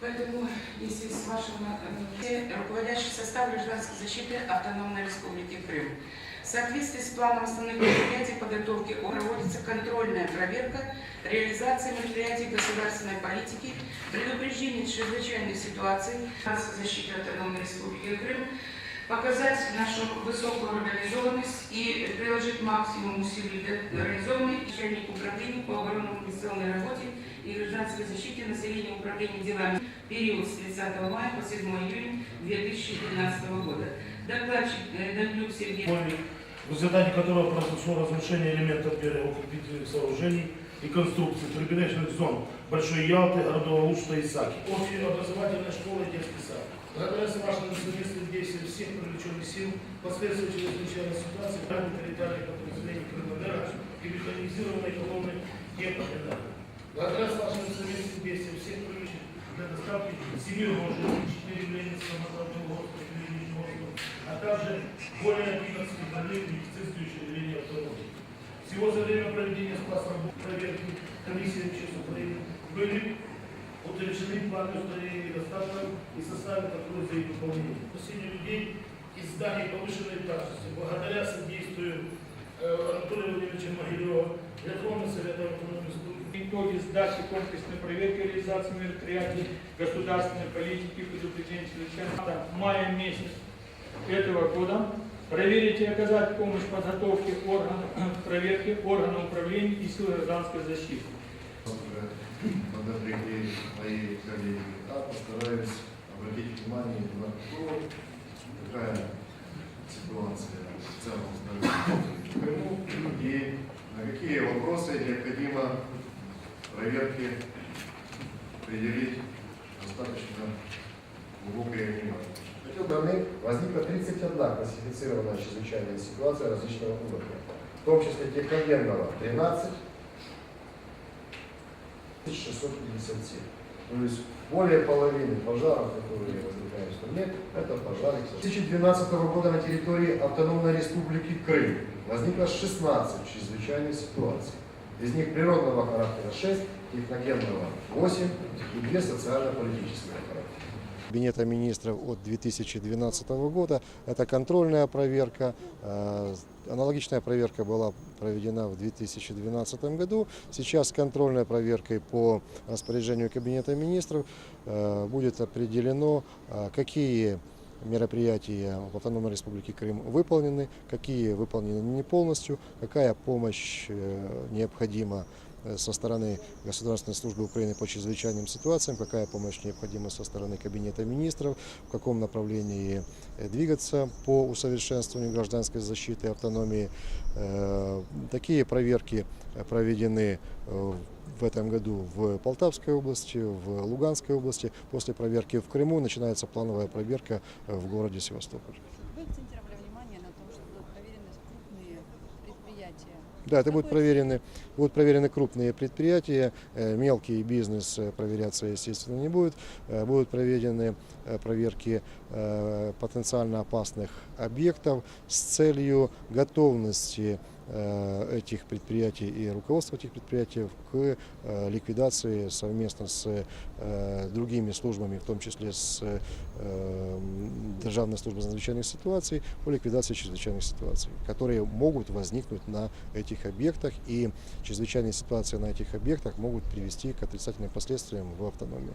Поэтому, если с вашего руководящий состав гражданской защиты Автономной Республики Крым. В соответствии с планом основных мероприятий подготовки проводится контрольная проверка реализации мероприятий государственной политики, предупреждение чрезвычайных ситуаций гражданской защиты Автономной Республики Крым, показать нашу высокую организованность и приложить максимум усилий для организованной начальник управления по оборонно-организационной работе и гражданской защите населения управления делами период с 30 мая по 7 июня 2013 года. Докладчик э, Данилюк Сергей. в результате которого произошло разрушение элементов берегоукрепительных сооружений и конструкций прибережных зон Большой Ялты, городов Ушта и Саки. Общеобразовательная школа и детский сад. Благодаря вашим совместным действиям всех привлеченных сил, последствия чрезвычайной ситуации, правильных территориальных подразделений Крымэнерго и механизированной колонны Гепатэнерго. Благодаря вашим совместным действиям всех привлеченных для доставки семи вооружений, четыре Ленинского направленного госпиталя а также более 11 больных медицинской учреждений автономии. Всего за время проведения спас-работ проверки комиссии МЧС Украины были утверждены планы устранения недостатков и составы контроля за их выполнением. Спасение людей из зданий повышенной этажности благодаря содействию э, Анатолия Владимировича Могилева, Верховного Совета Республики. Итоги сдачи комплексной проверки реализации мероприятий государственной политики предупреждения чрезвычайных в мае месяц этого года проверить и оказать помощь подготовке органов проверки органов управления и сил гражданской защиты. подоплекли мои коллеги, а постараюсь обратить внимание на то, какая ситуация в целом в и на какие вопросы необходимо проверки определить достаточно внимание. Хотел бы возникла 31 классифицированная чрезвычайная ситуация различного уровня, в том числе техногенного 13 657. То есть более половины пожаров, которые возникают в стране, это пожары. С 2012 года на территории Автономной Республики Крым возникло 16 чрезвычайных ситуаций. Из них природного характера 6, техногенного 8 и 2 социально-политического характера. Кабинета министров от 2012 года. Это контрольная проверка. Э, Аналогичная проверка была проведена в 2012 году. Сейчас контрольной проверкой по распоряжению Кабинета министров э, будет определено, э, какие мероприятия в Автономной Республике Крым выполнены, какие выполнены не полностью, какая помощь необходима со стороны Государственной службы Украины по чрезвычайным ситуациям, какая помощь необходима со стороны Кабинета министров, в каком направлении э, двигаться по усовершенствованию гражданской защиты автономии. Э, Такие проверки э, проведены э, в этом году в Полтавской области, в Луганской области. После проверки в Крыму начинается плановая проверка э, в городе Севастополь. Вы акцентировали внимание на том, что будут проверены крупные предприятия. Да, это будут проверены, будут проверены крупные предприятия, э, мелкий бизнес э, проверяться, естественно, не будет. Э, Будут проведены проверки потенциально опасных объектов с целью готовности этих предприятий и руководства этих предприятий к э, ликвидации совместно с э, другими службами, в том числе с э, Державной службой надзвычайных ситуаций, по ликвидации чрезвычайных ситуаций, которые могут возникнуть на этих объектах, и чрезвычайные ситуации на этих объектах могут привести к отрицательным последствиям в автономии.